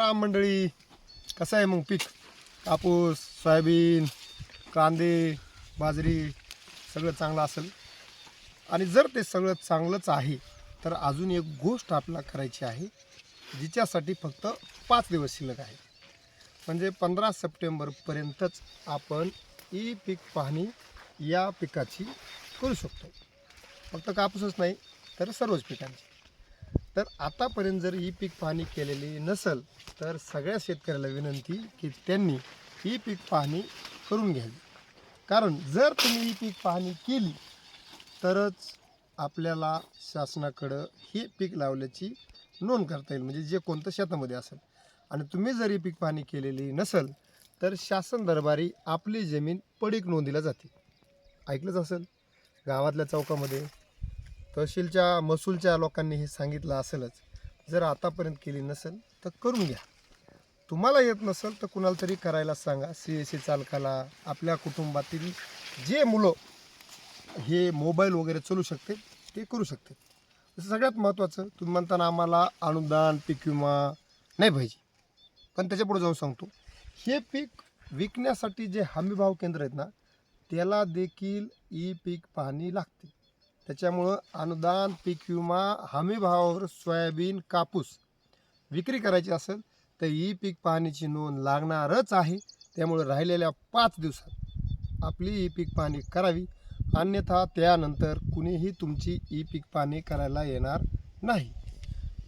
राम मंडळी कसं आहे मग पीक? कापूस सोयाबीन कांदे बाजरी सगळं चांगलं असेल. आणि जर ते सगळं चांगलंच आहे तर अजून एक गोष्ट आपल्याला करायची आहे जिच्यासाठी फक्त पाच दिवस शिल्लक आहे. म्हणजे पंधरा सप्टेंबरपर्यंतच आपण ई पीक पाहणी या पिकाची करू शकतो. फक्त कापूसच नाही तर सर्वच पिकांची. तर आतापर्यंत जर ही पीक पाहणी केलेली नसेल तर सगळ्या शेतकऱ्याला विनंती की त्यांनी ही पीक पाहणी करून घ्यावी. कारण जर तुम्ही ही पीक पाहणी केली तरच आपल्याला शासनाकडं हे पीक लावल्याची नोंद करता येईल म्हणजे जे कोणतं शेतामध्ये असेल. आणि तुम्ही जर ही पीक पाहणी केलेली नसेल तर शासन दरबारी आपली जमीन पडीक नोंदीला जाते. ऐकलंच असेल? गावातल्या चौकामध्ये तहसीलच्या महसूलच्या लोकांनी हे सांगितलं असेलच. जर आतापर्यंत केली नसेल तर करून घ्या. तुम्हाला येत नसेल तर कुणाला तरी करायला सांगा. सी एस सी चालकाला आपल्या कुटुंबातील जे मुलं हे मोबाईल वगैरे चालू शकते ते करू शकते. जसं सगळ्यात महत्त्वाचं तुम्ही म्हणताना आम्हाला अनुदान पीक विमा नाही पाहिजे. पण त्याच्यापुढे जाऊन सांगतो. हे पीक विकण्यासाठी जे हमीभाव केंद्र आहेत ना त्याला देखील ई पीक पाहणी लागते. त्याच्यामुळं अनुदान पीक विमा हमीभावावर सोयाबीन कापूस विक्री करायची असेल तर ई पीक पाहणीची नोंद लागणारच आहे. त्यामुळे राहिलेल्या पाच दिवसात आपली ई पीक पाहणी करावी. अन्यथा त्यानंतर कुणीही तुमची ई पीक पाहणी करायला येणार नाही.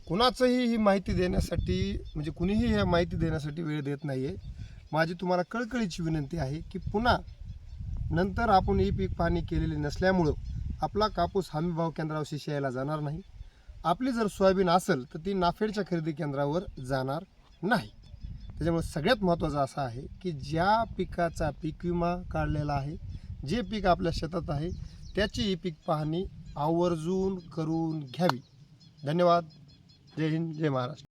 कुणाचंही ही माहिती देण्यासाठी म्हणजे कुणीही ह्या माहिती देण्यासाठी वेळ देत नाही आहे माझी तुम्हाला कळकळीची विनंती आहे की पुन्हा नंतर आपण ई पीक पाहणी केलेली नसल्यामुळं आपला कापूस हमीभाव केंद्रावर यायला जाणार नाही. आपली जर सोयाबीन असेल तर ती नाफेडच्या खरेदी केंद्रावर जाणार नाही. त्याच्यामुळे सगळ्यात महत्त्वाचं असं आहे की ज्या पिकाचा पीक विमा काढलेला आहे जे पीक आपल्या शेतात आहे त्याची ही पीक पाहणी आवर्जून करून घ्यावी. धन्यवाद. जय हिंद जय महाराष्ट्र.